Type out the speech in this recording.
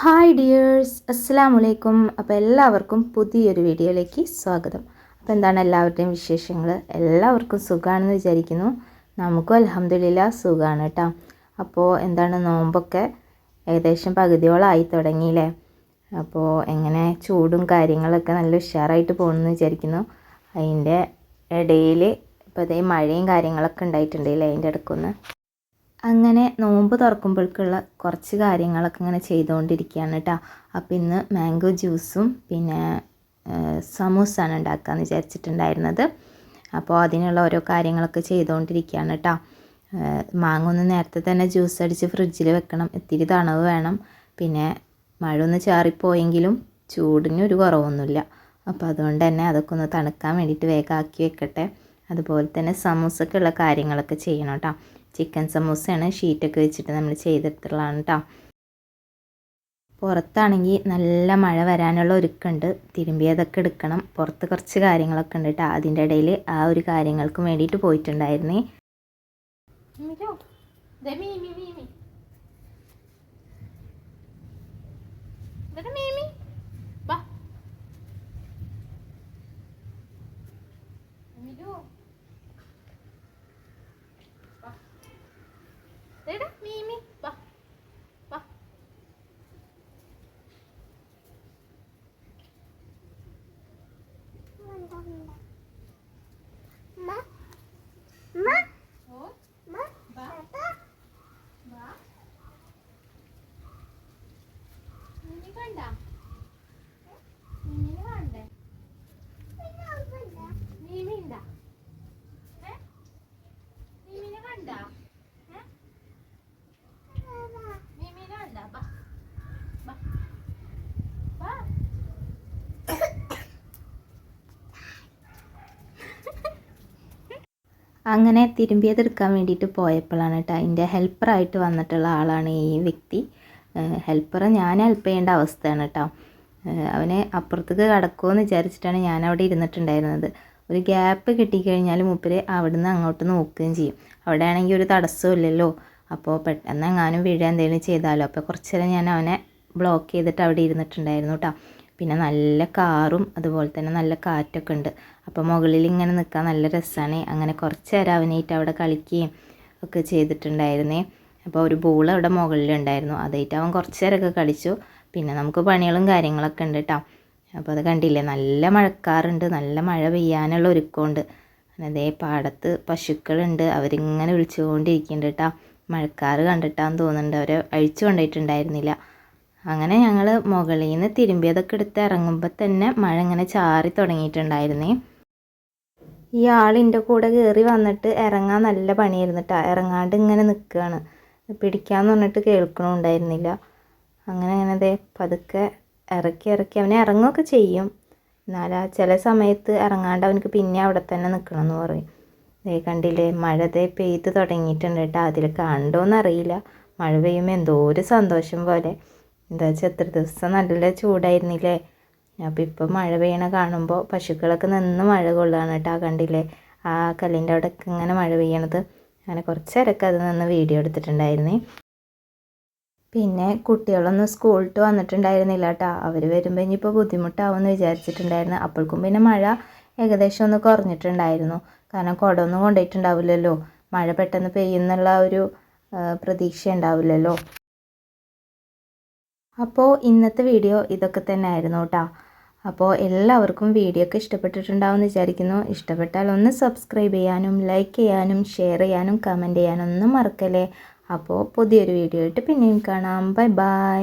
Hi dears അസ്സാം വലൈക്കും അപ്പോൾ എല്ലാവർക്കും പുതിയൊരു വീഡിയോയിലേക്ക് സ്വാഗതം. അപ്പോൾ എന്താണ് എല്ലാവരുടെയും വിശേഷങ്ങൾ എല്ലാവർക്കും സുഖമാണെന്ന് വിചാരിക്കുന്നു. നമുക്കും അലഹമ്മദില്ല സുഖമാണ് കേട്ടോ അപ്പോൾ എന്താണ് നോമ്പൊക്കെ ഏകദേശം പകുതിയോളമായി തുടങ്ങിയില്ലേ? അപ്പോൾ എങ്ങനെ ചൂടും കാര്യങ്ങളൊക്കെ നല്ല ഉഷാറായിട്ട് പോകണമെന്ന് വിചാരിക്കുന്നു. അതിന്റെ ഇടയിൽ ഇപ്പോൾ ഇതേ മഴയും കാര്യങ്ങളൊക്കെ ഉണ്ടായിട്ടുണ്ടല്ലേ അതിന്റെ ഇടയ്ക്കൊന്ന്? അങ്ങനെ നോമ്പ് തുറക്കുമ്പോഴേക്കുള്ള കുറച്ച് കാര്യങ്ങളൊക്കെ ഇങ്ങനെ ചെയ്തുകൊണ്ടിരിക്കുകയാണ് കേട്ടോ. അപ്പം ഇന്ന് മാംഗോ ജ്യൂസും പിന്നെ സമൂസാണ് ഉണ്ടാക്കാമെന്ന് വിചാരിച്ചിട്ടുണ്ടായിരുന്നത്. അപ്പോൾ അതിനുള്ള ഓരോ കാര്യങ്ങളൊക്കെ ചെയ്തുകൊണ്ടിരിക്കുകയാണ് കേട്ടോ. മാങ്ങ ഒന്ന് നേരത്തെ തന്നെ ജ്യൂസ് അടിച്ച് ഫ്രിഡ്ജിൽ വെക്കണം. ഇത്തിരി തണവ് വേണം. പിന്നെ മഴ ഒന്ന് ചാറിപ്പോയെങ്കിലും ചൂടിന് ഒരു കുറവൊന്നുമില്ല. അപ്പോൾ അതുകൊണ്ട് തന്നെ അതൊക്കെ ഒന്ന് തണുക്കാൻ വേണ്ടിയിട്ട് വേഗം ആക്കി വെക്കട്ടെ. അതുപോലെ തന്നെ സമൂസക്കുള്ള കാര്യങ്ങളൊക്കെ ചെയ്യണം കേട്ടോ. ചിക്കൻ സമൂസയാണ് ഷീറ്റൊക്കെ വെച്ചിട്ട് നമ്മൾ ചെയ്തെടുത്തുള്ളതാണ് കേട്ടോ പുറത്താണെങ്കിൽ നല്ല മഴ വരാനുള്ള ഒരുക്കുണ്ട്. തിരുമ്പിയതൊക്കെ എടുക്കണം. പുറത്ത് കുറച്ച് കാര്യങ്ങളൊക്കെ ഉണ്ട് കേട്ടോ അതിന്റെ ഇടയിൽ ആ ഒരു കാര്യങ്ങൾക്കും വേണ്ടിയിട്ട് പോയിട്ടുണ്ടായിരുന്നേ. മീമി അങ്ങനെ തിരുമ്പിയതെടുക്കാൻ വേണ്ടിയിട്ട് പോയപ്പോഴാണ് കേട്ടോ അതിന്റെ ഹെൽപ്പറായിട്ട് വന്നിട്ടുള്ള ആളാണ് ഈ വ്യക്തി. ഹെൽപ്പറെ ഞാൻ ഹെൽപ്പ് ചെയ്യേണ്ട അവസ്ഥയാണ് കേട്ടോ അവനെ അപ്പുറത്തേക്ക് കടക്കുമെന്ന് വിചാരിച്ചിട്ടാണ് ഞാൻ അവിടെ ഇരുന്നിട്ടുണ്ടായിരുന്നത്. ഒരു ഗ്യാപ്പ് കിട്ടിക്കഴിഞ്ഞാൽ മൂപ്പര് അവിടുന്ന് അങ്ങോട്ട് നോക്കുകയും ചെയ്യും. അവിടെ ആണെങ്കിൽ ഒരു തടസ്സവും ഇല്ലല്ലോ. അപ്പോൾ പെട്ടെന്ന് എങ്ങാനും വീഴാൻ എന്തെങ്കിലും ചെയ്താലോ. അപ്പോൾ കുറച്ച് നേരം ഞാൻ അവനെ ബ്ലോക്ക് ചെയ്തിട്ട് അവിടെ ഇരുന്നിട്ടുണ്ടായിരുന്നു കേട്ടോ പിന്നെ നല്ല കാറും അതുപോലെ തന്നെ നല്ല കാറ്റൊക്കെ ഉണ്ട്. അപ്പോൾ മുകളിൽ ഇങ്ങനെ നിൽക്കാൻ നല്ല രസമാണ് അങ്ങനെ കുറച്ച് നേരം അവനായിട്ട് അവിടെ കളിക്കുകയും ഒക്കെ ചെയ്തിട്ടുണ്ടായിരുന്നേ. അപ്പോൾ ഒരു ബോൾ അവിടെ മുകളിലുണ്ടായിരുന്നു അതായിട്ട് അവൻ കുറച്ച് നേരമൊക്കെ കളിച്ചു. പിന്നെ നമുക്ക് പണികളും കാര്യങ്ങളൊക്കെ ഉണ്ട് കേട്ടോ അപ്പോൾ അത് കണ്ടില്ലേ? നല്ല മഴക്കാറുണ്ട്. നല്ല മഴ പെയ്യാനുള്ള ഒരുക്കമുണ്ട്. അതേ പാടത്ത് പശുക്കളുണ്ട്. അവരിങ്ങനെ വിളിച്ചുകൊണ്ടിരിക്കുന്നുണ്ട് കേട്ടോ മഴക്കാറ് കണ്ടിട്ടാന്ന് തോന്നുന്നുണ്ട്. അവരെ അഴിച്ചു കൊണ്ടിട്ടുണ്ടായിരുന്നില്ല അങ്ങനെ ഞങ്ങൾ മുകളിൽ നിന്ന് തിരുമ്പിയതൊക്കെ എടുത്ത് ഇറങ്ങുമ്പോൾ തന്നെ മഴ ഇങ്ങനെ ചാറി തുടങ്ങിയിട്ടുണ്ടായിരുന്നേ. ഈ ആളിന്റെ കൂടെ കയറി വന്നിട്ട് ഇറങ്ങാൻ നല്ല പണിയായിരുന്നു കേട്ടോ ഇറങ്ങാണ്ട് ഇങ്ങനെ നിൽക്കുകയാണ്. പിടിക്കാമെന്ന് പറഞ്ഞിട്ട് കേൾക്കണമുണ്ടായിരുന്നില്ല അങ്ങനെ അങ്ങനെ ദേ പതുക്കെ ഇറക്കി ഇറക്കി അവനെ ഇറങ്ങുകയൊക്കെ ചെയ്യും. എന്നാൽ ചില സമയത്ത് ഇറങ്ങാണ്ട് അവനക്ക് പിന്നെ അവിടെ തന്നെ നിൽക്കണം എന്ന് പറയും. ദേ കണ്ടില്ലേ മഴ ദേ പെയ്ത് തുടങ്ങിയിട്ടുണ്ട് കേട്ടോ. അതിൽ കണ്ടോന്നറിയില്ല മഴ പെയ്യുമ്പോൾ എന്തോ ഒരു സന്തോഷം പോലെ. എന്താ വെച്ചാൽ എത്ര ദിവസം നല്ല ചൂടായിരുന്നില്ലേ? അപ്പോൾ ഇപ്പോൾ മഴ പെയ്യണ കാണുമ്പോൾ പശുക്കളൊക്കെ നിന്ന് മഴ കൊള്ളുകയാണ് കേട്ടോ. കണ്ടില്ലേ ആ കല്ലിന്റെ അവിടെയൊക്കെ ഇങ്ങനെ മഴ പെയ്യണത്. അങ്ങനെ കുറച്ച് നേരമൊക്കെ അത് നിന്ന് വീഡിയോ എടുത്തിട്ടുണ്ടായിരുന്നേ. പിന്നെ കുട്ടികളൊന്നും സ്കൂളിട്ട് വന്നിട്ടുണ്ടായിരുന്നില്ല കേട്ടോ അവർ വരുമ്പോൾ ഇനിയിപ്പോൾ ബുദ്ധിമുട്ടാവുമെന്ന് വിചാരിച്ചിട്ടുണ്ടായിരുന്നു. അപ്പോഴേക്കും പിന്നെ മഴ ഏകദേശം ഒന്ന് കുറഞ്ഞിട്ടുണ്ടായിരുന്നു. കാരണം കുടമൊന്നും കൊണ്ടുപോയിട്ടുണ്ടാവില്ലല്ലോ മഴ പെട്ടെന്ന് പെയ്യുന്നുള്ള ഒരു പ്രതീക്ഷ ഉണ്ടാവില്ലല്ലോ. അപ്പോൾ ഇന്നത്തെ വീഡിയോ ഇതൊക്കെ തന്നെ ആയിരുന്നു കേട്ടോ അപ്പോൾ എല്ലാവർക്കും വീഡിയോ ഒക്കെ ഇഷ്ടപ്പെട്ടിട്ടുണ്ടാവും വിചാരിക്കുന്നു. ഇഷ്ടപ്പെട്ടാൽ ഒന്ന് സബ്സ്ക്രൈബ് ചെയ്യാനും ലൈക്ക് ചെയ്യാനും ഷെയർ ചെയ്യാനും കമന്റ് ചെയ്യാനും ഒന്നും മറക്കല്ലേ. അപ്പോൾ പുതിയൊരു വീഡിയോ ആയിട്ട് പിന്നെയും കാണാം. Bye bye